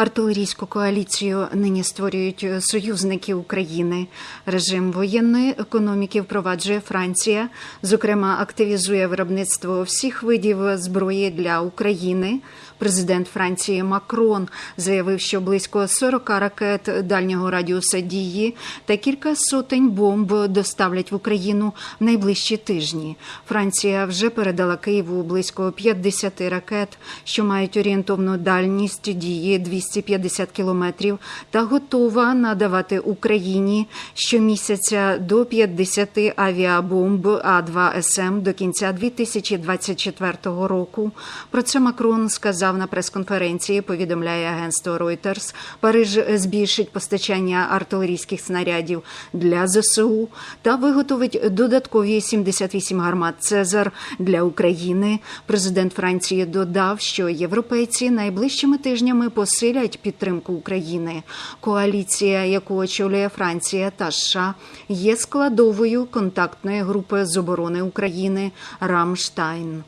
Артилерійську коаліцію нині створюють союзники України. Режим воєнної економіки впроваджує Франція. Зокрема, активізує виробництво всіх видів зброї для України. Президент Франції Макрон заявив, що близько 40 ракет дальнього радіуса дії та кілька сотень бомб доставлять в Україну в найближчі тижні. Франція вже передала Києву близько 50 ракет, що мають орієнтовну дальність дії 250 кілометрів, та готова надавати Україні щомісяця до 50 авіабомб А2СМ до кінця 2024 року. Про це Макрон сказав на прес-конференції. Повідомляє агентство Reuters. Париж збільшить постачання артилерійських снарядів для ЗСУ та виготовить додаткові 78 гармат Цезар для України. Президент Франції додав, що європейці найближчими тижнями посилять підтримку України. Коаліція, яку очолює Франція та США, є складовою контактної групи з оборони України Рамштайн.